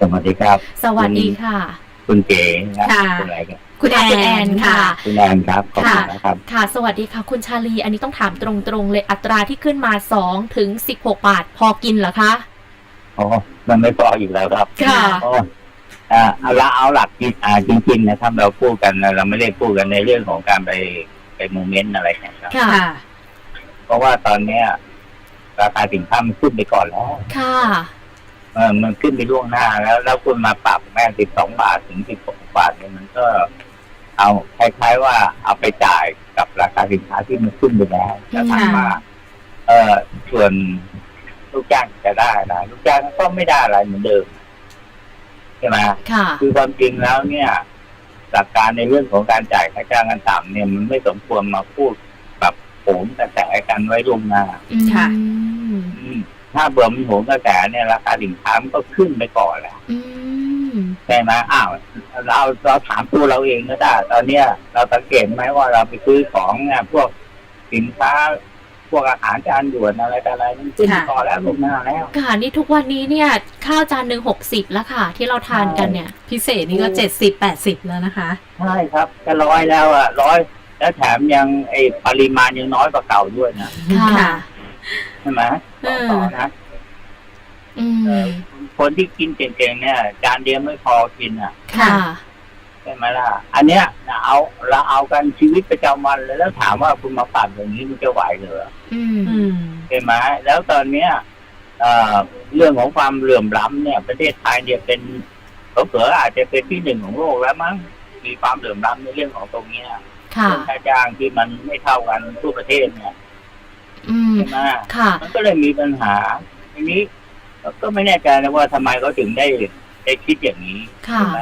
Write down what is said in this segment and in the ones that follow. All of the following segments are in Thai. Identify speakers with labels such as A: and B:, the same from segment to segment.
A: สวัสดีครับ
B: สวัสดีค่ะ
A: คุณเก๋ครับ
C: ค่ะ
A: คุณอะไรครับ
C: คุณแอ
B: คุณแอน
C: น
B: ค่ะ
C: ค่ะ
A: คุณแอนครับขอบคุณ
B: ค่ะ
A: นะครับ
B: ค่ะ สวัสดีค่ะ คุณชาลี อันนี้ต้องถามตรงๆเลยอัตราที่ขึ้นมา2ถึง16บาท พอกินเหรอคะ
A: อ๋อ มันไม่พออยู่แล้วครับ
B: ค่ะ
A: โอ้อ่าเอาละเอาหลักจริงอ่าจริงๆนะครับ เราพูดกันนะเราไม่ได้พูดกันในเรื่องของการไปไปโมเมนต์อะไรนะครับ
B: ค่ะ
C: ค่ะ
A: เพราะว่าตอนเนี้ยราคาสินค้ามันขึ้นไปก่อนแล้ว
B: ค่ะ
A: เออ มันขึ้นไปล่วงหน้าแล้ว แล้วคุณมาปรับแม่สิบสองบาทถึงสิบหกบาทเนี่ยมันก็เอาคล้ายๆว่าเอาไปจ่ายกับราคาสินค้าที่มันขึ้นไปแล้วแต่ถามว่าเออส่วนลูกจ้างจะได้อะไรลูกจ้างก็ไม่ได้อะไรเหมือนเดิมใช่ไหม
B: ค่ะ
A: คือความจริงแล้วเนี่ย หลักการในเรื่องของการจ่ายค่าจ้างกันต่ำเนี่ยมันไม่สมควรมาพูดแบบโหมกระแสกันไว้ล่วงหน้า
C: ค่ะ
B: อืม
A: อืม ถ้าเบื่อมันโหมกระแสเนี่ยราคาสินค้ามันก็ขึ้นไปก่อนแหละ
B: อืม
A: ใช่ไหมอ้าวเราเราถามตัวเราเองก็ได้ตอนเนี้ย เราสังเกตไหมว่าเราไปซื้อของเนี่ยพวกสินค้าพวกอาหารจานด่วนอะไรต่ออะไรมันขึ้นไป
C: ค่ะ
A: ก่อนแล้วล่วงหน้าแล้ว
B: ค่ะนี่ทุกวันนี้เนี่ย ข้าวจานหนึ่งหกสิบแล้วค่ะ ที่เราทานกันเนี่ย
C: พิเศษนี่ก็เจ็ดสิบแปดสิบแล้วนะคะ
A: ใช่ครับจะร้อยแล้วอะร้อยแล้วแถมยังไอปริมาณยังน้อยกว่าเก่าด้วยนะ
B: ค่ะ
A: ใช่ไหม
C: เออ
A: ต่อนะ
B: อืม
A: คนที่กินเก่งๆเนี่ยจานเดียวไม่พอกินอะ
B: ค่ะ
A: ใช่ไหมล่ะ อันเนี้ยเอาเราเอากันชีวิตประจำวันเลยแล้วถามว่าคุณมาปรับอย่างนี้มันจะไหวเหรอ
B: อืม
C: อืม
A: ใช่ไหมแล้วตอนเนี้ยเอ่อเรื่องของความเหลื่อมล้ำเนี่ย ประเทศไทยเนี่ยเป็นเผลอๆอาจจะเป็นที่หนึ่งของโลกแล้วมั้งมีความเหลื่อมล้ำในเรื่องของตรงเนี้ย
B: ค่ะ
A: เรื่องค่าจ้างที่มันไม่เท่ากันทั่วประเทศเนี่ย
B: อืม
A: ใช่ไหม
B: ค่ะ
A: มันก็เลยมีปัญหาทีนี้ก็ไม่แน่ใจนะว่าทำไมเขาถึงได้ได้คิดอย่างนี้
B: ค่ะ
A: ใช่ไหม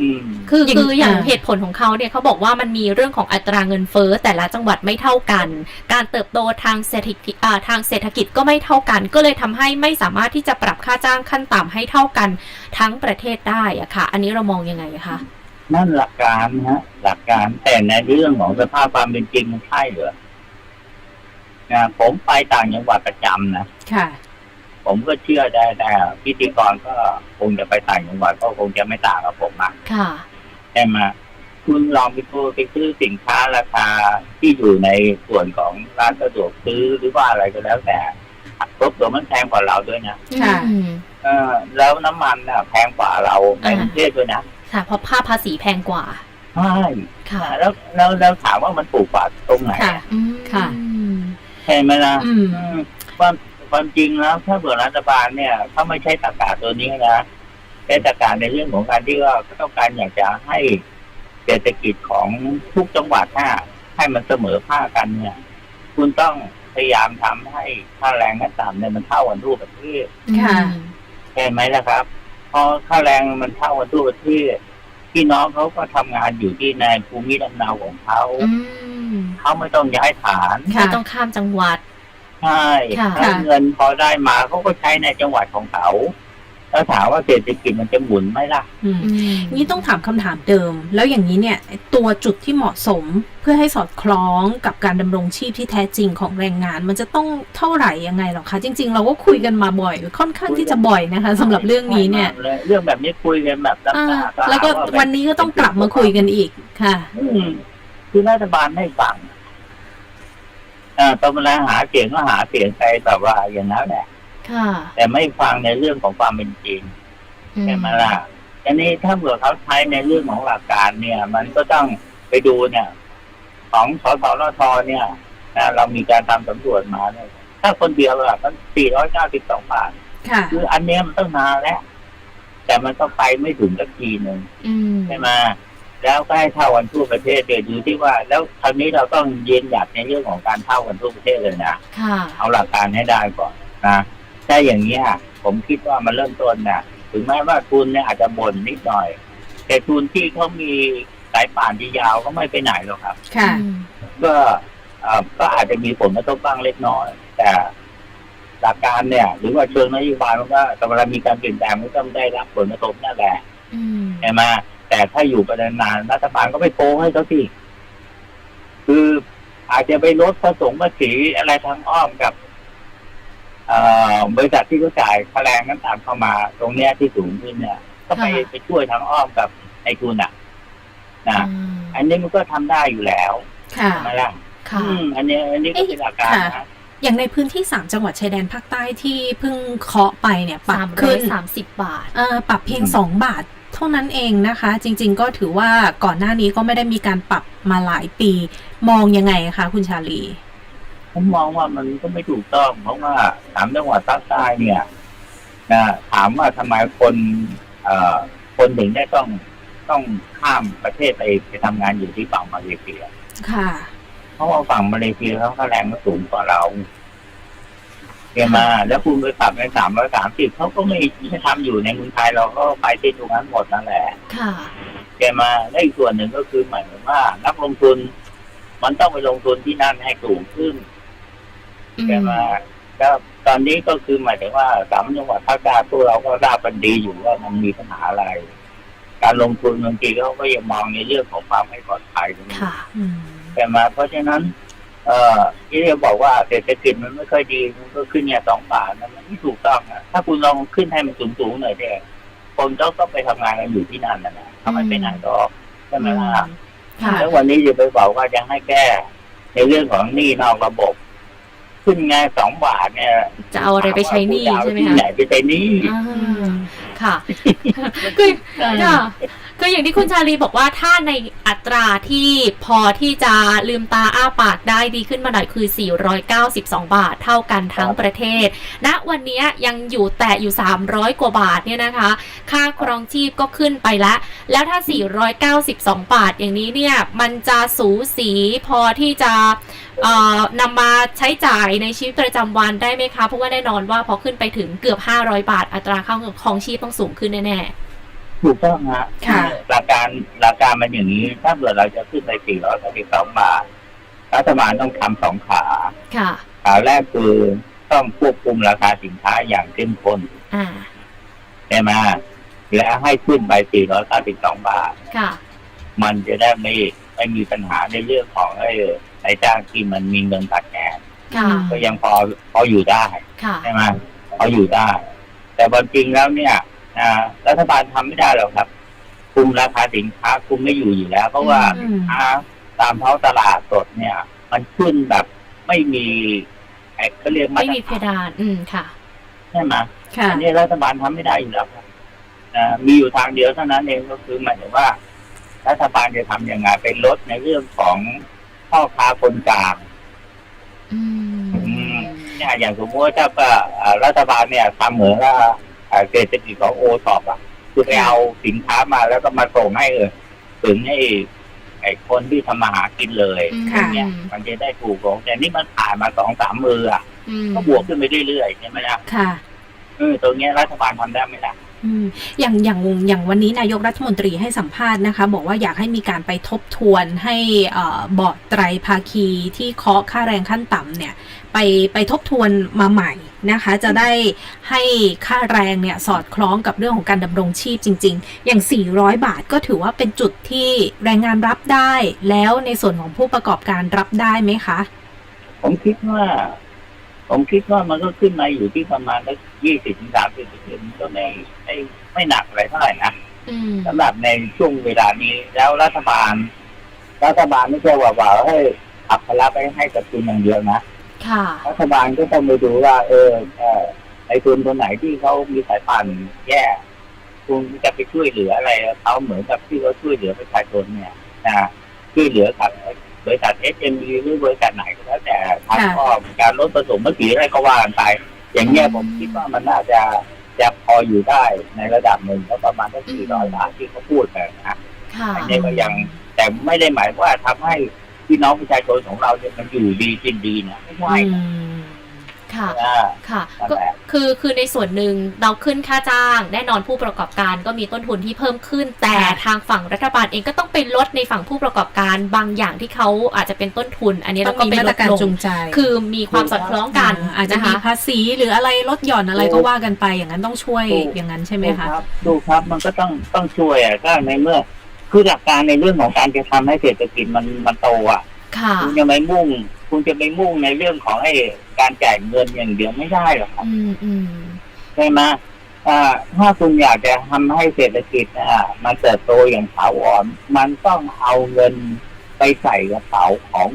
A: อืม
B: คือ
C: อย่าง
B: คืออย่าง
C: อ่า
B: เหตุผลของเขาเนี่ยเขาบอกว่ามันมีเรื่องของอัตราเงินเฟ้อแต่ละจังหวัดไม่เท่ากัน การเติบโตทางเศรษฐกิจอ่าทางเศรษฐกิจก็ไม่เท่ากัน ก็เลยทำให้ไม่สามารถที่จะปรับค่าจ้างขั้นต่ำให้เท่ากันทั้งประเทศได้อะค่ะ อันนี้เรามองยังไงอะคะ
A: นั่นหลักการฮะ หลักการแต่ในเรื่องของสภาพความเป็นจริงมันใช่เหรอ นะผมไปต่างจังหวัดประจำนะ
C: ค่ะ
A: ผมก็เชื่อได้แต่พิธีกรก็คงจะไปต่างจังหวัดก็คงจะไม่ต่างกับผมอะ
B: ค่ะ
A: ใช่ไหมคุณลองไปดูไปซื้อสินค้าราคาที่อยู่ในส่วนของร้านสะดวกซื้อหรือว่าอะไรก็แล้วแต่รถตัวมันแพงกว่าเราด้วยนะ
C: ค่ะ
B: อืม
A: เออแล้วน้ำมันน่ะแพงกว่าเราในกรุงเทพด้วยนะ
B: ค่ะเพราะค่าภาษีแพงกว่า
A: ใช่
B: ค่ะ
A: แล้วแล้วแล้วถามว่ามันถูกกว่าตรงไหน
C: ค่ะ
A: อะ
B: อืม
C: ค่ะ
A: ใช่ไหมล่ะ
C: อืม
A: อืม ความความจริงแล้วถ้าเผื่อรัฐบาลเนี่ยถ้าไม่ใช่ตากาตัวนี้นะใช้ตากาในเรื่องของการที่ว่าต้องการอยากจะให้เศรษฐกิจของทุกจังหวัดถ้าให้มันเสมอภาคกันเนี่ย คุณต้องพยายามทำให้ค่าแรงขั้นต่ำเนี่ยมันเท่ากันทั่วประเทศ
C: ค่ะ
A: ใช่ไหมล่ะครับ พอค่าแรงมันเท่ากันทั่วประเทศ พี่น้องเขาก็ทำงานอยู่ที่ในภูมิลำเนาของเขา
B: อืม
A: เขาไม่ต้องย้ายฐาน
C: ค่ะ
B: ไม่ต้องข้ามจังหวัด
A: ใช่
B: ค่ะ
A: ถ้าเงินพอได้มาเขาก็ใช้ในจังหวัดของเขา แล้วถามว่าเศรษฐกิจมันจะหมุนไหมล่ะ
C: อืม
B: อืม
C: นี่ต้องถามคำถามเดิม แล้วอย่างนี้เนี่ยตัวจุดที่เหมาะสมเพื่อให้สอดคล้องกับการดำรงชีพที่แท้จริงของแรงงาน มันจะต้องเท่าไหร่ยังไงหรอคะ จริง ๆ เราก็คุยกันมาบ่อย ค่อนข้างที่จะบ่อยนะคะสำหรับเรื่องนี้เนี่ย
A: ลเรื่องแบบนี้คุยกันแบบน้ำ
C: อ่า
A: ตา
C: แล้วก็วันนี้ก็ต้องกลับมาคุยกันอีกค่ะ
A: อืมคือรัฐบาลไม่ฟังอ่าตอนเวลาหาเสียงก็หาเสียงไปแบบว่าอย่างนั้นแหละ
B: ค่ะ
A: แต่ไม่ฟังในเรื่องของความเป็นจริง
B: อื
A: ใช่ไหมล่ะอันนี้ถ้าเผื่อเขาใช้ในเรื่องของหลักการเนี่ย มันก็ต้องไปดูเนี่ย ของสสรทเนี่ยอ่าเรามีการทำสำรวจมาเนี่ยถ้าคนเดียวอะมันสี่ร้อยเก้าสิบสองบาท
C: ค่ะ
A: คืออันเนี้ยมันต้องนานแล้ว แต่มันก็ไปไม่ถึงสักทีหนึ่ง
B: อืม
A: ใช่ไหมแล้วก็ให้เท่ากันทั่วประเทศเดี๋ยวดูที่ว่า แล้วคราวนี้เราต้องยืนหยัดในเรื่องของการเท่ากันทั่วประเทศเลยนะ
B: ค่ะ
A: เอาหลักการให้ได้ก่อนนะ ถ้าอย่างนี้ยผมคิดว่ามันเริ่มต้นน่ะถึงแม้ว่าทุนเนี่ยอาจจะบ่นนิดหน่อย แต่ทุนที่เขามีสายป่านที่ยาวก็ไม่ไปไหนหรอกครับ
C: ค่ะ
B: อืม
A: ก็เอ่อก็อาจจะมีผลกระทบบ้างเล็กน้อย แต่หลักการเนี่ย หรือว่าเชิงนโยบายมันก็แต่เวลามีการเปลี่ยนแปลงมันก็ต้องได้รับผลกระทบนั่นแหละ
B: อืม
A: ใช่ไหมแต่ถ้าอยู่ไปนานๆรัฐบาลก็ไปโกงให้เขาสิคืออาจจะไปลดผสมภาษีอะไรทางอ้อมกับเอ่อ บริษัทที่เขาจ่ายค่าแรงนั้นตามเข้ามาตรงเนี้ยที่สูงขึ้นเนี่ย ก็ไป
B: ค่ะ
A: ไปช่วยทางอ้อมกับไอ้ทุนอะนะ
B: อืม
A: อันนี้มันก็ทำได้อยู่แล้ว
C: ค่ะ
A: ใช่ไหมล่ะ
B: ค่ะ
A: อืมอันนี้อันนี้ก็เป็นหลักการ
C: ค่ะ
A: นะ
C: อย่างในพื้นที่ 3 จังหวัดชายแดนภาคใต้ที่เพิ่งเคาะไปเนี่ยปรั
B: สา
C: บ
B: มร้อ
C: ขึ้
B: ย
C: น
B: สามสิบบาท
C: เอ่อปรับเพียง 2 บาทเท่านั้นเองนะคะ จริง ๆ ก็ถือว่าก่อนหน้านี้ก็ไม่ได้มีการปรับมาหลายปี มองยังไงคะคุณชาลี
A: ผมมองว่ามันก็ไม่ถูกต้อง เพราะว่าสามจังหวัดภาคใต้เนี่ยนะถามว่าทำไมคนเอ่อคนถึงได้ต้องต้องข้ามประเทศไปไปทำงานอยู่ที่ฝั่งมาเลเซีย
C: ค่ะ
A: เพราะว่าฝั่งมาเลเซียเขาค่าแรงมันสูงกว่าเราเรียนมา แล้วคุณไปปรับในสามร้อยสามสิบเขาก็ไม่ไม่ทำอยู่ในเมืองไทยเราก็ไปที่ตรงนั้นหมดนั่นแหละ
B: ค่ะ
A: เรียนมาและอีกส่วนหนึ่งก็คือหมายถึงว่า นักลงทุน มันต้องไปลงทุนที่นั่นให้สูงขึ้น
B: อื
A: ใช่ไหมแล้วตอนนี้ก็คือหมายถึงว่าสามจังหวัดภาคใต้พวกเราก็ทราบกันดีอยู่ว่ามันมีปัญหาอะไร การลงทุนบางทีเขาก็ยังมองในเรื่องของความไม่ปลอดภัยตรงนี้
B: ค่ะ
C: อืม
A: ใช่ไหมเพราะฉะนั้น เอ่อที่เราบอกว่าเศรษฐกิจมันไม่ค่อยดีมันก็ขึ้นเนี่ยสองบาทนะมันไม่ถูกต้องนะถ้าคุณลองขึ้นให้มันสูงๆหน่อยเนี่ยคนเขาก็ไปทำงานกันอยู่ที่นั่นนะนะเขาไม่ไปไหนก็ใช่ไหมล่ะ
C: ค่ะ
A: แล้ววันนี้จะไปบอกว่าจะให้แก้ในเรื่องของหนี้นอกระบบ ขึ้นไงสองบาทเนี่ย
B: จะเอาอะไรไปใช้หนี้ใช่ไหม
A: ที่
B: คะ
A: ไหนไปใช้หนี้
B: อ่าค่ะคือค่ะ คืออย่างที่คุณชาลีบอกว่าถ้าในอัตราที่พอที่จะลืมตาอ้าปากได้ดีขึ้นมาหน่อยคือ 492 บาทเท่ากันทั้งประเทศณวันนี้ยังอยู่แต่อยู่ 300 กว่าบาทเนี่ยนะคะ ค่าครองชีพก็ขึ้นไปแล้ว แล้วถ้า 492 บาทอย่างนี้เนี่ย มันจะสูสีพอที่จะเอ่อนำมาใช้จ่ายในชีวิตประจำวันได้ไหมคะ เพราะว่าแน่นอนว่าพอขึ้นไปถึงเกือบ 500 บาท อัตราค่าครองชีพต้องสูงขึ้นแน่
A: ถูกต้องฮะ
C: ค่ะ
A: หลักการหลักการมันอย่างนี้ ถ้าเกิดเราจะขึ้นไปสี่ร้อยสิบสองบาทรัฐบาลต้องทำสองขา
B: ๆค่ะ
A: ขาแรกคือต้องควบคุมราคาสินค้าอย่างเข้มข้น
B: อ่า
A: ใช่ไหมและให้ขึ้นไป492บาท
B: ค่ะ
A: มันจะได้ไม่ไม่มีปัญหาในเรื่องของไอ้นายจ้างที่มันมีเงินตัดแกน
B: ค่ะ
A: ก็ยังพอพออยู่ได้
B: ค่ะ
A: ใช่ไหมพออยู่ได้ แต่บางจริงแล้วเนี่ยอ่า รัฐบาลทำไม่ได้หรอกครับ คุมราคาสินค้าคุมไม่อยู่อยู่แล้ว เพราะว่า
C: อื
A: สิ
C: ม
A: นค้าตามท้องตลาดสดเนี่ย มันขึ้นแบบไม่มีไอ้เขาเรียกมา
B: ไม่
A: ตร
B: มีเพ
A: ฐาน
B: ดาน อืมค่ะ
A: ใช่ไหม
C: ค่ะ
A: อันนี้รัฐบาลทำไม่ได้อยู่แล้วครับอ่ามีอยู่ทางเดียวเท่านั้นเองก็คือหมายถึงว่า รัฐบาลจะทำยังไงเป็นลดในเรื่องของพ่อค้าคนกลาง
B: อืม
A: อืมเนี่ยอย่างสมมติว่าถ้าว่าอ่ารัฐบาลเนี่ยทำเหมือนว่าอ่า เศรษฐกิจของโอท็อปอะคือไปเอาสินค้ามาแล้วก็มาส่งให้เออถึงให้ไอ้คนที่ทำมาหากินเลย
C: ค่ะ
A: เนี่ยมันจะได้ถูกของแต่นี่มันผ่านมาสองสามมืออะ
B: อืม
A: ก็บวกขึ้นไปเรื่อยๆใช่ไหมล่ะ
C: ค่ะ
A: เออตรงเนี้ยรัฐบาลทำได้ไหมล่ะ
C: อย่างอย่างอย่างวันนี้นายกรัฐมนตรีให้สัมภาษณ์นะคะ บอกว่าอยากให้มีการไปทบทวนให้บอร์ดไตรภาคีที่เคาะค่าแรงขั้นต่ำเนี่ย ไปไปทบทวนมาใหม่นะคะ จะได้ให้ค่าแรงเนี่ยสอดคล้องกับเรื่องของการดำรงชีพจริง ๆ อย่าง 400 บาทก็ถือว่าเป็นจุดที่แรงงานรับได้ แล้วในส่วนของผู้ประกอบการรับได้ไหมคะ
A: ผมคิดว่า ผมคิดว่ามันก็ขึ้นมาอยู่ที่ประมาณสักยี่สิบถึงสามสิบเปอร์เซ็นต์ก็ไม่ไม่ไม่หนักอะไรเท่าไหร่นะ
B: อืม
A: สำหรับในช่วงเวลานี้แล้วรัฐบาล รัฐบาลไม่ใช่ว่าว่าให้อับภาระไปให้กับทุนอย่างเดียวนะ
B: ค่ะ
A: รัฐบาลก็ต้องไปดูว่าเออเออไอ้ทุนคนไหนที่เขามีสายพันธุ์แย่คุณจะไปช่วยเหลืออะไรเขาเหมือนกับที่เขาช่วยเหลือประชาชนเนี่ยนะช่วยเหลือกับบริษัทเอสเอ็มบีหรือบริษัทไหนก็ แล้วแต่ทาง
C: ค่ะ
A: ก็การลดผสมภาษีอะไรก็ว่ากันไป อย่างเงี้ยผมคิดว่ามันน่าจะจะพออยู่ได้ในระดับหนึ่งก็ประมาณสักสี่ร้อยบาทที่เขาพูดกันนะ
B: ค่ะ
A: อันนี้ก็ยังแต่ไม่ได้หมายว่าทำให้พี่น้องประชาชนของเราเนี่ยมันอยู่ดีกินดีนะไม่ใช่
C: อืม
B: ค่ะ
A: นะ
B: ค่ะ
A: นั่น
B: ก็
A: แหละ
B: คือคือในส่วนหนึ่งเราขึ้นค่าจ้าง แน่นอนผู้ประกอบการก็มีต้นทุนที่เพิ่มขึ้น แต่
C: ค่ะ
B: ทางฝั่งรัฐบาลเองก็ต้องไปลดในฝั่งผู้ประกอบการบางอย่างที่เขาอาจจะเป็นต้นทุน อันนี้
C: ต้
B: เรา
C: อง
B: ก็
C: มี
B: ไป
C: มา
B: ล
C: ตร
B: ด
C: การ
B: ลง
C: จูงใจ
B: คือมีความสอดคล้องกัน
C: อาจจะ
B: นค
C: มีภาษีหรืออะไรลดหย่อนอะไรก็ว่ากันไปอย่างนั้นต้องช่วย
A: ถูก
C: อย่างนั้นใช่ไหม
A: ดู
C: คะ
A: ครับดูครับมันก็ต้องต้องช่วยอะก็ในเมื่อคือหลักการในเรื่องของการจะทำให้เศรษฐกิจมันมันโตอะ
B: ค่ะ
A: คุณจะไม่มุ่ง คุณจะไปมุ่งในเรื่องของไอ้การจ่ายเงินอย่างเดียวไม่ได้หรอกครับ
B: อืมอืม
A: ใช่ไหมอ่า ถ้าคุณอยากจะทำให้เศรษฐกิจอะมันเติบโตอย่างถาวรมันต้องเอาเงินไปใส่กระเป๋าของ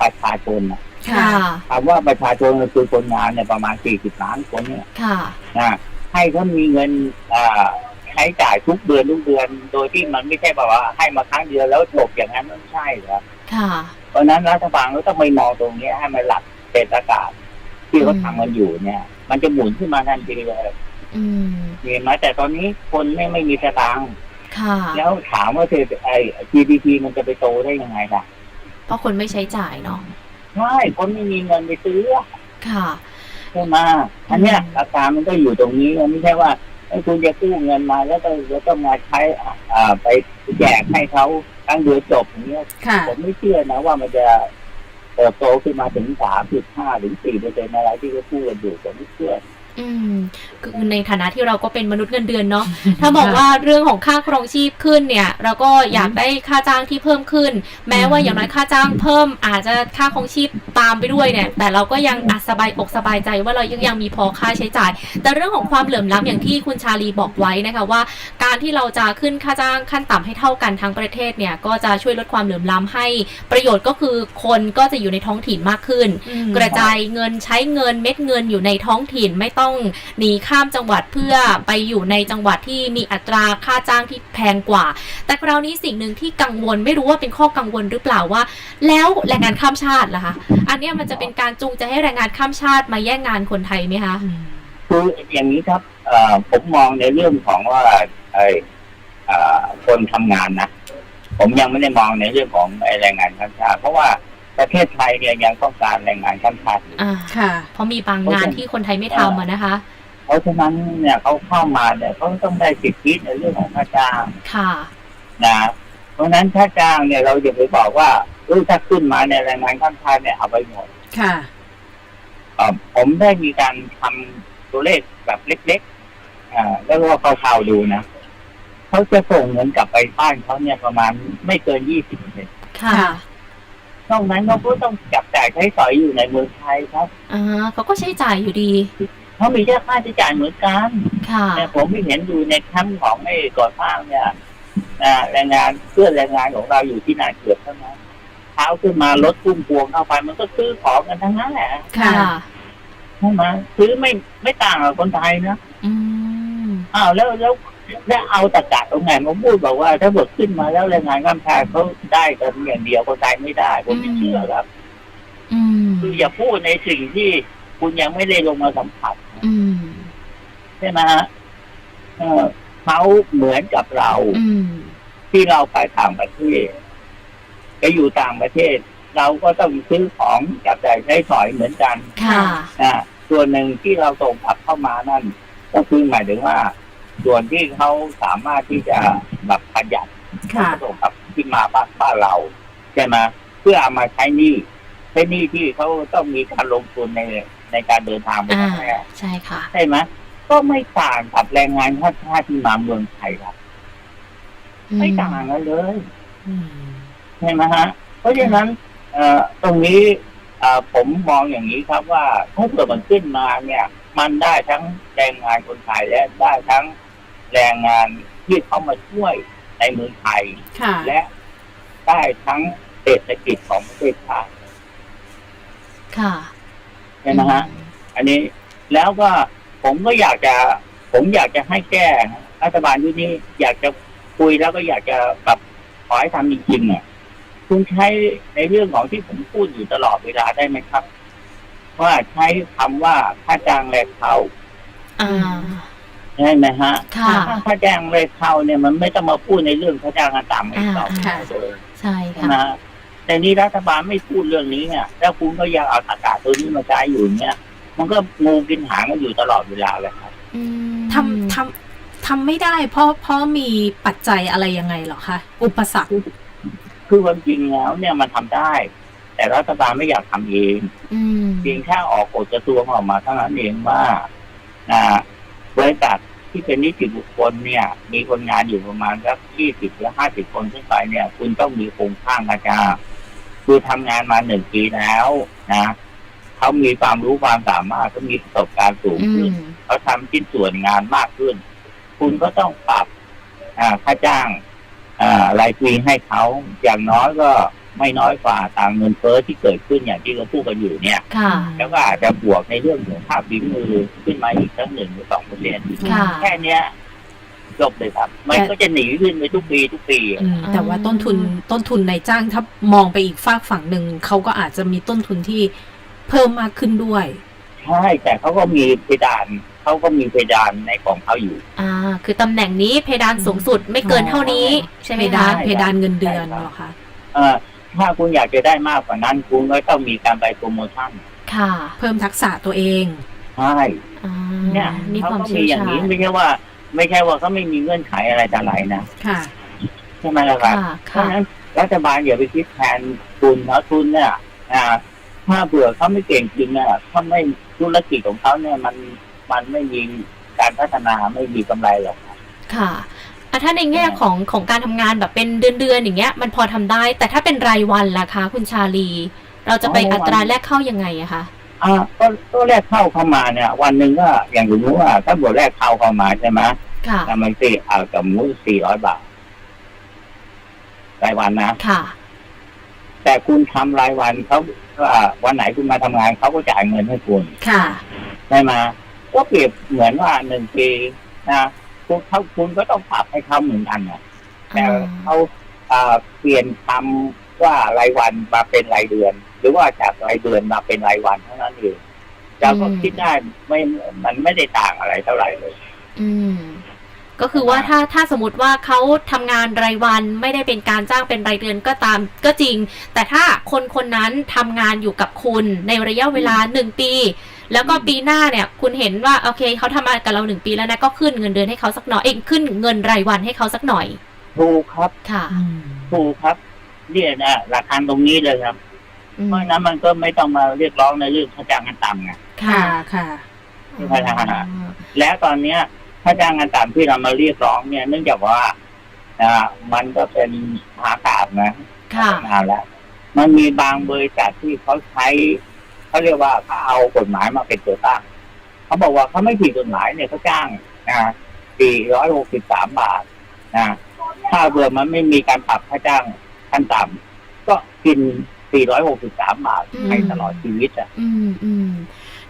A: ประชาชนน่ะ
B: ค่ะ
A: คำว่าประชาชนก็คือคนงานเนี่ยประมาณ40ล้านคนเนี่ย
B: ค่ะ
A: นะให้เขามีเงินอ่าใช้จ่ายทุกเดือนทุกเดือน โดยที่มันไม่ใช่แบบว่าให้มาครั้งเดียวแล้วจบอย่างนั้นไม่ใช่หรอก
B: ค่ะ
A: เพราะฉะนั้นรัฐบาลก็ต้องไปมองตรงนี้ให้มันหลักเศรษฐศาสตร์ที่เขา
B: อืม
A: ทำกันอยู่เนี่ย มันจะหมุนขึ้นมาทันทีเลย
B: อืม
A: เห็นไหมแต่ตอนนี้คนไม่ไม่มีสตางค์
B: ค่ะ
A: แล้วถามว่าเศรษฐไอ้ GDP มันจะไปโตได้ยังไงล่ะ
B: เพราะคนไม่ใช้จ่ายเนาะ
A: ใช่คนไม่มีเงินไปซื้อ
B: ค่ะ
A: ใช่ไหมอันเนี้ย
B: อืม
A: ราคามันก็อยู่ตรงนี้มันไม่ใช่ว่าไอ้คุณจะกู้เงินมาแล้วก็แล้วก็มาใช้อ่าอ่าไปแจกให้เขา ตั้งเดือนจบอย่างเงี้ย
C: ค่ะ
A: ผมไม่เชื่อนะว่ามันจะเติบโตขึ้นมาถึงสามจุดห้าถึงสี่เปอร์เซ็นต์อะไรที่เขาพูดกันอยู่ผมไม่เชื่อ
B: อืมคือในฐานะที่เราก็เป็นมนุษย์เงินเดือนเนาะ ถ้าบอกว่าเรื่องของค่าครองชีพขึ้นเนี่ย เราก็อยากได้ค่าจ้างที่เพิ่มขึ้น แม้ว่าอย่างน้อยค่าจ้างเพิ่ม อาจจะค่าครองชีพตามไปด้วยเนี่ย แต่เราก็ยังอะสบายอกสบายใจว่าเรายังยังมีพอค่าใช้จ่าย แต่เรื่องของความเหลื่อมล้ำอย่างที่คุณชาลีบอกไว้นะคะว่า การที่เราจะขึ้นค่าจ้างขั้นต่ำให้เท่ากันทั้งประเทศเนี่ย ก็จะช่วยลดความเหลื่อมล้ำให้ ประโยชน์ก็คือคนก็จะอยู่ในท้องถิ่นมากขึ้น
C: อืม
B: กระจายเงินใช้เงินเม็ดเงินอยู่ในท้องถิ่นไม่ต้องหนีข้ามจังหวัดเพื่อไปอยู่ในจังหวัดที่มีอัตราค่าจ้างที่แพงกว่า แต่คราวนี้สิ่งหนึ่งที่กังวลไม่รู้ว่าเป็นข้อกังวลหรือเปล่าว่า แล้วแรงงานข้ามชาติล่ะคะอันเนี้ยมันจะเป็นการจูงใจให้แรงงานข้ามชาติมาแย่งงานคนไทยไหมคะ
C: อืม
A: คืออย่างนี้ครับผมมองในเรื่องของว่าไอ้คนทำงานนะผมยังไม่ได้มองในเรื่องของไอ้แรงงานข้ามชาติเพราะว่า ประเทศไทยเนี่ยยังต้องการแรงงานข้ามชาติอยู่
B: อ่า
C: ค่ะ
B: เพราะมีบางงานที่คนไทยไม่ทำอะนะคะ
A: เพราะฉะนั้นเนี่ยเขาเข้ามาเนี่ยเขาต้องได้สิทธิในเรื่องของค่าจ้าง
B: ค่ะ
A: นะเพราะฉะนั้นค่าจ้างเนี่ยเราจะไปบอกว่าเออถ้าขึ้นมาในยแรงงานข้ามชาติเนี่ยเอาไปหมด
C: ค่ะ
A: เอ่อผมได้มีการทำตัวเลขแบบเล็กๆอ่าแล้วก็คร่าวๆดูนะเขาจะส่งเงินกลับไปบ้านเขาเนี่ยประมาณไม่เกินยี่สิบเปอร์เซ็นต์
B: ค่ะ
C: ค่ะ
A: นอกนั้นเขาก็ต้องจับจ่ายใช้สอยอยู่ในเมืองไทยครับ
B: อ่าเขาก็ใช้จ่ายอยู่ดี
A: เขามีค่าใช้จ่ายเหมือนกัน
B: ค่ะ
A: แต่ผมไม่เห็นอยู่ในแคมป์ของไอ้ก่อสร้างเนี่ยอ่าแรงงานเพื่อนแรงงานของเราอยู่ที่นาเกือบเท่านั้นเช้าขึ้นมารถพุ่มพวงเข้าไป มันก็ซื้อของกันทั้งนั้นแหละ
C: ค่ะ
A: ใช่ไหมซื้อไม่ไม่ต่างกับคนไทยนะ
B: อืม
A: อ้าวแล้วแล้ว แล้วเอาตะกะตรงไหนมาพูดบอกว่า ถ้าเบิกขึ้นมาแล้วแรงงานข้ามชาติเขาได้กันอย่างเดียวคนไทยไม่ได้ผมไม่เชื่อครับ
B: อืม
A: คืออย่าพูดในสิ่งที่คุณยังไม่ได้ลงมาสัมผัส
B: อืม
A: ใช่ไหมฮะเออเขาเหมือนกับเรา
B: อืม
A: ที่เราไปต่างประเทศไปอยู่ต่างประเทศ เราก็ต้องซื้อของจับจ่ายใช้สอยเหมือนกัน
B: ค่ะ
A: นะส่วนหนึ่งที่เราส่งกลับเข้ามานั่น ก็คือหมายถึงว่า ส่วนที่เขาสามารถที่จะแบบประหยัด
C: ค่ะ
A: ส่งกลับที่มาบ้านบ้านเราใช่ไหมเพื่อเอามาใช้หนี้ใช้หนี้ที่เขาต้องมีการลงทุนในในการเดินทางไป
B: อ่า
A: ทางแรก
B: ใช่ค่ะ
A: ใช่ไหมก็ไม่ต่างกับแรงงานข้ามชาติที่มาเมืองไทยครับไม่ต่างกันเลย
C: อืม
A: ใช่ไหมฮะ เพราะฉะนั้นเอ่อตรงนี้เอ่อผมมองอย่างนี้ครับว่าถ้าเกิดมันขึ้นมาเนี่ย มันได้ทั้งแรงงานคนไทยและได้ทั้ง แรงงานที่เข้ามาช่วยในเมืองไทย
C: ค่ะ
A: และได้ทั้งเศรษฐกิจของประเทศชาติ
B: ค่ะ
A: ใช่ไหมฮะ อันนี้แล้วก็ผมก็อยากจะ ผมอยากจะให้แก้รัฐบาลยุคนี้อยากจะคุยแล้วก็อยากจะแบบขอให้ทำจริงๆเนี่ยคุณใช้ในเรื่องของที่ผมพูดอยู่ตลอดเวลาได้ไหมครับ ว่าใช้คำว่าค่าจ้างแรงเขา
B: อ่า
A: ใช่ไหมฮะ
B: ค่ะ
A: ถ้าค่าจ้างแรงเขาเนี่ยมันไม่ต้องมาพูดในเรื่องค่าจ้างกันต่ำอีกต่อไป
B: อ่า
A: เลย
B: ใช่
A: ใช่
B: ค่ะ
A: ไหมฮะแต่นี่รัฐบาลไม่พูดเรื่องนี้เนี่ยแล้วคุณก็ยังเอาอากาศตัวนี้มาใช้อยู่เนี่ยมันก็งูกินหางกันอยู่ตลอดเวลาเลยครับ
B: อืม
C: ทำทำทำไม่ได้เพราะเพราะมีปัจจัยอะไรยังไงเหรอคะอุปสรรค
A: คือความจริงแล้วเนี่ยมันทำได้ แต่รัฐบาลไม่อยากทำเอง
B: อืม
A: เพียงแค่ออกกฎกระทรวงออกมาเท่านั้นเองว่าอ่า บริษัทที่เป็นนิติบุคคลเนี่ย มีคนงานอยู่ประมาณสักยี่สิบหรือห้าสิบคนขึ้นไปเนี่ย คุณต้องมีโครงสร้างกระจาคือทำงานมาหนึ่งปีแล้วนะเขามีความรู้ความสามารถเขามีประสบการณ์สูง
B: อื
A: ขึ้น
B: ม
A: เขาทำชิ้นส่วนงานมากขึ้น คุณก็ต้องปรับ อ่าค่าจ้าง อ่ารายปีให้เขาอย่างน้อยก็ ไม่น้อยกว่าตามเงินเฟ้อที่เกิดขึ้นอย่างที่เราพูดกันอยู่เนี่ย
B: ค่ะ
A: แล้วก็อาจจะบวกในเรื่องของค่าฝีมือขึ้นมาอีกสักหนึ่งหรือสองเปอร์เซ็นต์
B: ค่ะ
A: แค่เนี้ยจบเลยครับ มันก็จะหนีขึ้นไปทุกปีทุกปี
C: อืมแต่ว่าต้นทุนต้นทุนในจ้างถ้ามองไปอีกฝากฝั่งหนึ่งเขาก็อาจจะมีต้นทุนที่เพิ่มมากขึ้นด้วย
A: ใช่ แต่เขาก็มีเพดานเขาก็มีเพดานในของเขาอยู่
B: อ่า คือตำแหน่งนี้เพดานสูงสุดไม่เกินเท่านี้ ใช่ไห
C: เพ
B: ม
C: ดา
B: คะ
C: นเพดานเงินเดือนเหรอคะ
A: เอ่อ ถ้าคุณอยากจะได้มากกว่านั้นคุณก็ต้องมีการไปโปรโมชั่น
B: ค่ะ
C: เพิ่มทักษะตัวเอง
A: ใช่
B: อ่า
A: เนี่ย
B: มี
A: เขา
B: ความ
A: ก็
B: เชี่
A: มี
B: ยว
A: อย่าง
B: ชา
A: นี้
B: ญ
A: ไม่ใช่ว่า ไม่ใช่ว่าเขาไม่มีเงื่อนไขอะไรต่ออะไรนะ
C: ค่ะ
A: ใช่ไหมล่ะครับ
B: ค่ะ
A: เพราะ
B: ค่ะ
A: ฉะนั้นรัฐบาลอย่าไปคิดแทนทุนเขาทุนเนี่ยอ่าถ้าเผื่อเขาไม่เก่งจริงเนี่ยถ้าไม่ธุรกิจของเขาเนี่ยมันมันไม่มีการพัฒนาไม่มีกำไรหรอกครับ
B: ค่ะอะ ถ้าในแง่ของของการทำงานแบบเป็นเดือนเดือนๆอย่างเงี้ย มันพอทำได้ แต่ถ้าเป็นรายวันล่ะคะ คุณชาลี เราจะไปอัตราแรกเข้ายังไงอะคะ
A: อ่าก็ก็แรกเข้าเข้ามาเนี่ย วันหนึ่งก็อย่างสมมติว่าถ้าบวแรกเข้าเข้ามาใช่ไหม
B: ค่ะ
A: แต่มันสี่อ่ากับมูสี่ร้อยบาทรายวันนะ
B: ค่ะ
A: แต่คุณทำรายวันเขาว่าวันไหนคุณมาทำงานเขาก็จ่ายเงินให้คุณ
C: ค่ะ
A: ใช่ไหมก็เปรียบเหมือนว่าหนึ่งปีนะ คุณเขาคุณก็ต้องปรับให้เขาเหมือนกันนะแต่เขาอ่าเปลี่ยนคำว่ารายวันมาเป็นรายเดือน หรือว่าจากรายเดือนมาเป็นรายวันเท่านั้นเองเราก็คิดได้ไม่มันไม่ได้ต่างอะไรเท่าไหร่เลย
B: อืม ก็คือว่าถ้าถ้าสมมติว่าเขาทำงานรายวันไม่ได้เป็นการจ้างเป็นรายเดือนก็ตามก็จริง แต่ถ้าคนคนนั้นทำงานอยู่กับคุณในระยะเวลาหนึ่งปี แล้วก็ปีหน้าเนี่ย คุณเห็นว่าโอเคเขาทำงานกับเราหนึ่งปีแล้วนะก็ขึ้นเงินเดือนให้เขาสักหน่อยเองขึ้นเงินรายวันให้เขาสักหน่อย
A: ถูกครับ
B: ค่ะ
A: ถูกครับเนี่ยนะหลักการตรงนี้เลยครับ
B: อืม
A: เพราะฉะนั้นมันก็ไม่ต้องมาเรียกร้องในเรื่องค่าจ้างงานต่ำไง
C: ค่ะค่ะ
A: ค่ะแล้วตอนเนี้ยค่าจ้างงานต่ำที่เรามาเรียกร้องเนี่ย เนื่องจากว่าอ่ามันก็เป็นภาษาบนะ
B: ค่ะ
A: นานแล้วมันมีบางบริษัทที่เขาใช้ เขาเรียกว่าเขาเอากฎหมายมาเป็นตัวตั้งเขาบอกว่าเขาไม่ผิดกฎหมายเนี่ยเขาจ้างนะ463บาทนะถ้าเบื่อมันไม่มีการปรับค่าจ้างขั้นต่ำก็กิน463บาท
B: อืม
A: ให้ตลอดชีวิตอะ
B: อืมอืม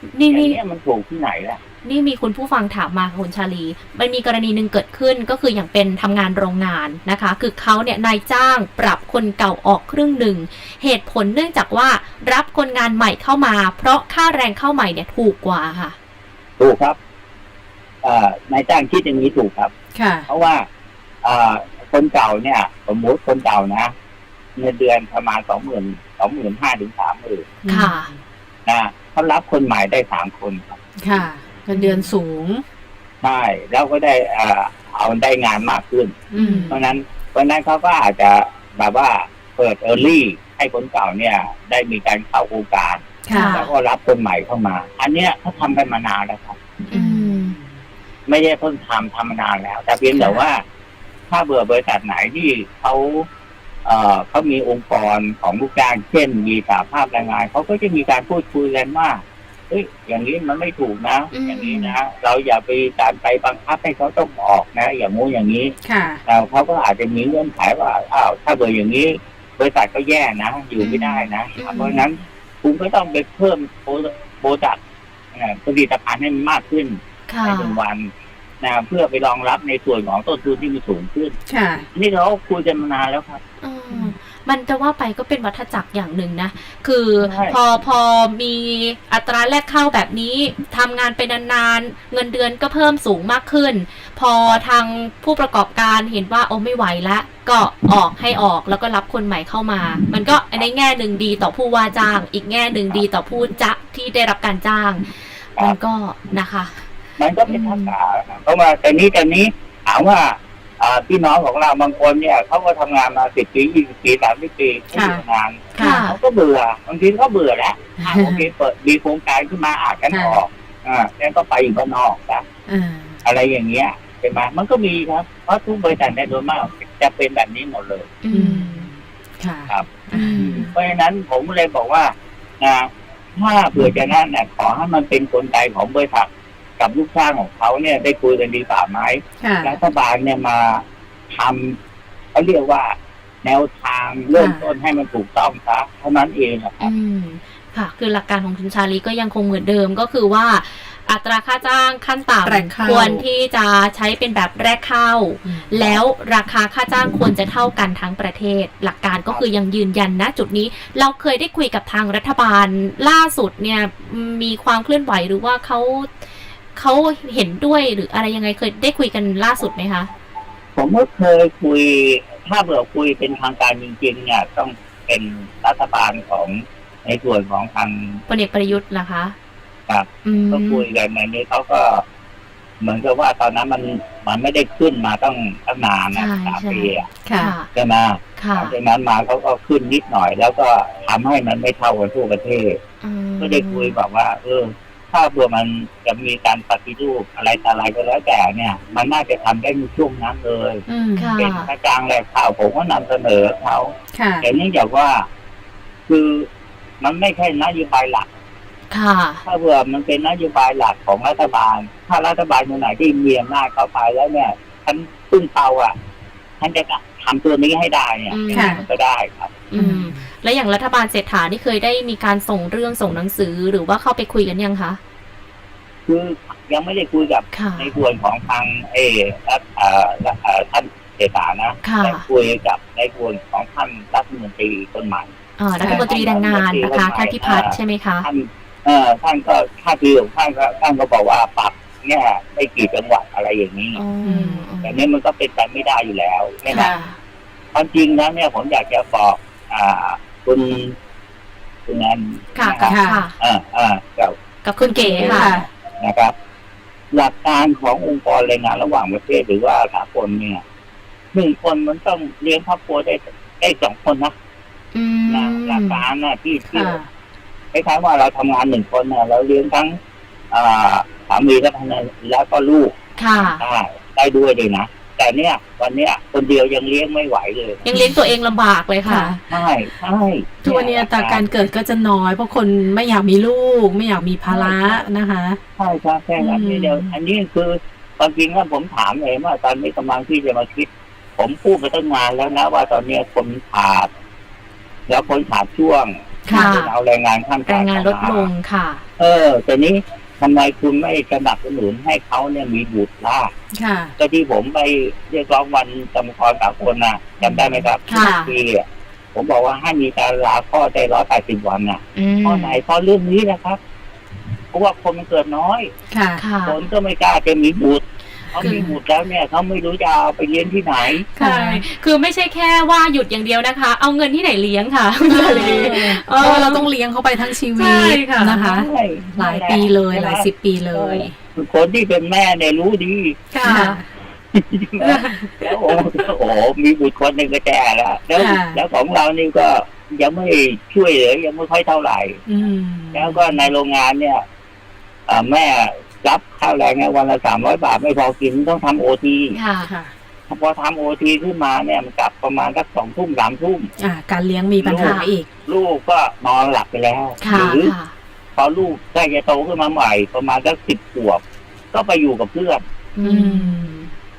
A: อ
B: นี่
A: ย่าง
B: นี่
A: เนี้ยมันถูกที่ไหนล่ะ
B: นี่มีคุณผู้ฟังถามมาค่ะคุณชาลี มันมีกรณีหนึ่งเกิดขึ้นก็คืออย่างเป็นทำงานโรงงานนะคะ คือเขาเนี่ยนายจ้างปรับคนเก่าออกครึ่งหนึ่ง เหตุผลเนื่องจากว่ารับคนงานใหม่เข้ามา เพราะค่าแรงเข้าใหม่เนี่ยถูกกว่าค่ะ
A: ถูกครับเอ่อนายจ้างคิดอย่างนี้ถูกครับ
C: ค่ะ
A: เพราะว่าเอ่อคนเก่าเนี่ย สมมติคนเก่านะเงินเดือนประมาณสองหมื่นสองหมื่นห้าถึงสามหมื่น
B: ค่ะ
A: นะเขารับคนใหม่ได้สามคนครับ
C: ค่ะ เงินเดือนสูง
A: ใช่แล้วก็ได้เอ่อเอาได้งานมากขึ้น
C: อืม
A: เพราะฉะนั้นเพราะฉะนั้นเขาก็อาจจะแบบว่าเปิดเออร์ลี่ให้คนเก่าเนี่ย ได้มีการเข้าโครงการ
C: ค่ะ
A: แล้วก็รับคนใหม่เข้ามา อันเนี้ยเขาทำกันมานานแล้วครับ
B: อืม
A: ไม่ได้เพิ่งทำทำมานานแล้ว แต่เพียงแต่ว่า ถ้าเบื่อบริษัทไหนที่เขาเอ่อเขามีองค์กรของลูกจ้างเช่น มีสาภาพแรงงานเขาก็จะมีการพูดคุยกันว่า เฮ้ยอย่างนี้มันไม่ถูกนะ
B: อืม
A: อย่างนี้นะเราอย่าไปการไปบังคับให้เขาต้องออกนะ อย่างงู้นอย่างนี้
C: ค่ะ
A: แต่เขาก็อาจจะมีเงื่อนไขว่าอ้าวถ้าเบื่ออย่างนี้บริษัทก็แย่นะอยู่ไม่ได้นะเพราะฉะนั้นคุณก็ต้องไปเพิ่มโปรโปรดักต์อ่าผลิตภัณฑ์ให้มันมากขึ้น
B: ค่ะ
A: ในหนึ่งวันนะเพื่อไปรองรับในส่วนของต้นทุนที่มันสูงขึ้น
C: ค่ะ
A: นี่เราคุยกันมานานแล้วครับ
B: อื มมันจะว่าไปก็เป็นวัฏจักรอย่างหนึ่งนะ คือ
A: ใช่
B: พอพอมีอัตราแรกเข้าแบบนี้ทำงานไปนานๆ เงินเดือนก็เพิ่มสูงมากขึ้น พอทางผู้ประกอบการเห็นว่าโอ้ไม่ไหวแล้วก็ออกให้ออกแล้วก็รับคนใหม่เข้ามา มันก็ในแง่หนึ่งดีต่อผู้ว่าจ้าง อีกแง่หนึ่งดีต่อผู้จะที่ได้รับการจ้าง มันก็นะคะ
A: มันก็เป็นทักษะนะเพราะว่าแต่นี้แต่นี้ถามว่าอ่า พี่น้องของเราบางคนเนี่ยเขาก็ทำงานมาสิบปียี่สิบปีสามสิบปีเขาอยู่นาน
B: ค่ะ
A: เขาก็เบื่อบางทีเขาเบื่อแล้วอะโอเคเปิดมีโครงการขึ้นมาอาจกันออกอ่าแล้วก็ไปอยู่บ้านนอกนะ
C: อ่า
A: อะไรอย่างเงี้ยใช่ไหมมันก็มีครับ เพราะทุกบริษัทในยโดยมากจะเป็นแบบนี้หมดเลย
B: อื
C: อื
B: ม
C: มค่ะ
A: ครับ
B: อืม
A: เพราะฉะนั้นผมเลยบอกว่านะถ้าเผื่อจะนั่นเนี่ยขอให้มันเป็นกลไกของบริษัท กับลูกจ้างของเขาเนี่ยได้คุยกันดีกว่าไหม
C: ค่ะ
A: รัฐบาลเนี่ยมาทำเขาเรียกว่า แนวทางเริ่มต้นให้มันถูกต้องซะเท่านั้นเองนะครับ
B: อืมค่ะ คือหลักการของคุณชาลีก็ยังคงเหมือนเดิมก็คือว่าอัตราค่าจ้างขั้น
C: แรกเข้า
B: ต่ำควรที่จะใช้เป็นแบบแรกเข้า แล้วราคาค่าจ้างควรจะเท่ากันทั้งประเทศ หลักการก็คือยังยืนยันนะจุดนี้เราเคยได้คุยกับทางรัฐบาลล่าสุดเนี่ยมีความเคลื่อนไหวหรือว่าเขา เขาเห็นด้วยหรืออะไรยังไงเคยได้คุยกันล่าสุดไหมคะ
A: ผมก็เคยคุยถ้าเผื่อคุยเป็นทางการจริงๆเนี่ยต้องเป็นรัฐบาลของในส่วนของทาง
B: พลเอกประยุทธ์นะคะ
A: ครับ
B: อืม
A: ก็คุยกันในนี้เขาก็ เหมือนกับว่าตอนนั้นมันมันไม่ได้ขึ้นมาต้องตั้งนานนะสามปีอะ
C: ค่ะ
A: ใช่ไหม
B: ค่ะ
A: หลังจากนั้นมาเขาก็ขึ้นนิดหน่อย แล้วก็ทำให้มันไม่เท่ากันทั่วประเทศ
B: อืม
A: ก็ได้คุยแบบว่า เออ ถ้าเผื่อมันจะมีการปฏิรูปอะไรต่ออะไรก็แล้วแต่เนี่ย มันน่าจะทำได้ในช่วงนั้นเลย
C: อืม
B: ค่ะ
A: เป็นกระจางแหล่ข่าวผมก็นำเสนอเขา
C: ค่ะ
A: แต่เนื่องจากว่า คือมันไม่ใช่นโยบายหลัก
B: ค่ะ
A: ถ้าเผื่อมันเป็นนโยบายหลักของรัฐบาล ถ้ารัฐบาลคนไหนที่มีอำนาจเข้าไปแล้วเนี่ยท่านพึ่งเตาอะท่านจะทำตัวนี้ให้ได้เนี่ย
B: อืม
C: ค่ะ
A: มันก็ได้ครับ
B: อืม และอย่างรัฐบาลเศรษฐานี่เคยได้มีการส่งเรื่องส่งหนังสือหรือว่าเข้าไปคุยกันยังคะ
A: คือยังไม่ได้คุยกับ
B: ค่ะ
A: ในส่วนของทางเออรัฐเอ่อรัฐเอ่อท่านเศรษฐานะ
B: ค่ะ
A: แต่คุยกับในส่วนของท่านรัฐมนตรีคนใหม่
B: อ่ารัฐมนตรีแรงงานนะคะท่านพิพัฒน์ใช่ไหมคะ
A: ท่านเอ่อท่านก็ท่าทีของท่านก็ท่านก็บอกว่าปรับเนี่ยไม่กี่จังหวัดอะไรอย่างนี้
B: อ๋อ
A: แต่เนี้มันก็เป็นไปไม่ได้อยู่แล้วเนี่ยนะ
B: ค่ะ
A: ความจริงนะเนี่ยผมอยากจะบอกอ่า คุณคุณนัน
B: ค่ะ
A: นะค
B: กั
A: รั
B: บบค่ะ
A: อ่าอ่ากับ
B: กับคุณเก๋ค่ะ
C: ค่ะ
A: นะครับ หลักการขององค์กรแรงงานระหว่างประเทศหรือว่าสากลเนี่ยหนึ่งคนมันต้องเลี้ยงครอบครัวได้ได้สองคนนะ
B: อื
A: นะ
B: ม
A: หลักการนะที่ที่
C: ค่ะ
A: คล้ายๆว่าเราทำงานหนึ่งคนนะเราเลี้ยงทั้งอ่าสามีและภรรยาแล้วก็ลูก
B: ค่ะ
A: ได้ได้ด้วยเลยนะ แต่เนี่ยวันเนี้ยคนเดียวยังเลี้ยงไม่ไหวเลย
B: ยังเลี้ยงตัวเองลำบากเลยค่ะ
C: ค่ะ
A: ใช่ใช่
C: ทุกวันนี้อัตราการเกิดก็จะน้อย เพราะคนไม่อยากมีลูก ไม่อยากมีภาระนะคะ
A: ใช่ครับแค่นั้น
C: อืม
A: นิดเดียว อันนี้คือความจริงว่าผมถามเองว่าตอนนี้กำลังที่จะมาคิด ผมพูดมาตั้งนานแล้วนะ ว่าตอนเนี้ยคนขาด แล้วคนขาดช่วง
B: ค่ะ
A: เอาแรงงานข้าม
B: แรงงานลดลงค่ะ
A: เออแต่นี้ ทำไมคุณไม่สนับสนุนให้เขาเนี่ยมีบุตรล่ะ
C: ค่ะ
A: ก็ที่ผมไปเรียกร้องวันกรรมกรสากลน่ะจำได้ไหมครับ
B: ค่ะ
A: ที่ผมบอกว่าให้มีการลาข้อได้ร้อยแปดสิบวันน่ะ
B: อืม
A: ข้อไหนข้อเรื่องนี้นะครับ เพราะว่าคนมันเกิดน้อย
C: ค่ะ
B: ค่ะ
A: คนก็ไม่กล้าจะมีบุตร เขา
B: คือ
A: มีบุตรแล้วเนี่ยเขาไม่รู้จะเอาไปเลี้ยงที่ไหน
B: ใช่คือไม่ใช่แค่ว่าหยุดอย่างเดียวนะคะ เอาเงินที่ไหนเลี้ยงค่ะคุณชาลี
C: เพราะว่าเราต้องเลี้ยงเขาไปทั้งชีวิ
B: ใช่
C: ต
B: ค่ะ
C: นะคะ
A: ใช่
C: หลายปีเลยหลายสิบปีเลย
A: คือคนที่เป็นแม่เนี่ยรู้ดี
B: ค่ะ
A: แล้วโอ้โหมีบุตรคนหนึ่งก็แก่แล้วแล้ว
C: ค่ะ
A: แล้วของเรานี่ก็ยังไม่ช่วยเหลือยังไม่ค่อยเท่าไหร่
C: อืม
A: แล้วก็ในโรงงานเนี่ยอ่าแม่ รับข้าวแรงเนี่ยวันละสามร้อยบาทไม่พอกินต้องทำโอที
B: ค่ะ
C: ค่ะ
A: พอทำโอทีขึ้นมาเนี่ยมันกลับประมาณสักสองทุ่มสามทุ่ม
C: อ่า การเลี้ยงมีปัญหาอีก
A: ลูกก็นอนหลับไปแล้ว
B: ค่ะ
A: หรือ
B: ค่ะ
A: พอลูกใกล้จะโตขึ้นมาใหม่ประมาณสักสิบขวบ ก็ไปอยู่กับเพื่อน
B: อืม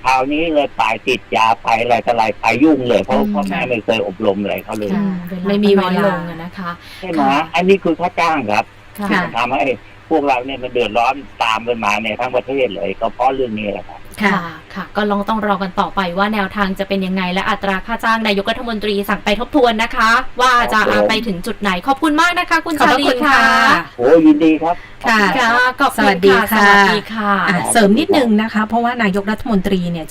A: คราวนี้เลยปลายติดยาไปอะไรต่ออะไรไปยุ่งเลยเพราะ
B: อืม
A: พ่อแม่ไม่เคยอบรมอะไรเขาเลย
B: ค่ะ
C: ไม่มีเวลา
B: น้อยลงอะนะคะ
A: ใช่ไหมอันนี้คือค่าจ้างครับ
B: ค่ะ
C: ค่ะ
A: ทำให้ พวกเราเนี่ยมันเดือดร้อนตามกันมาเนี่ยทั้งประเทศเลยก็เพราะเรื่องนี้แหละครับ
C: ค่ะ
B: ค่ะ ค่ะ ก็ลองต้องรอกันต่อไปว่าแนวทางจะเป็นยังไงและอัตราค่าจ้างนายกรัฐมนตรีสั่งไปทบทวนนะคะ ว่าจะ
A: ครับผม
B: ไปถึงจุดไหนขอบคุณมากนะคะ คุณ
C: ขอบ
B: ชา
C: พระ
B: ลี
C: คุณ
B: ค่ะ
C: ค่ะ
A: โอ้ยินดีครับ
C: ค่ะ
B: ค่ะขอบ
C: ส
B: คุ
C: วั
B: ณ
C: สดี
B: ค่ะ
C: ค่ะ
B: สวัสดีค่ะ
C: อะ เสริมนิดนึงนะคะ เพราะว่านายกรัฐมนตรีเนี่ย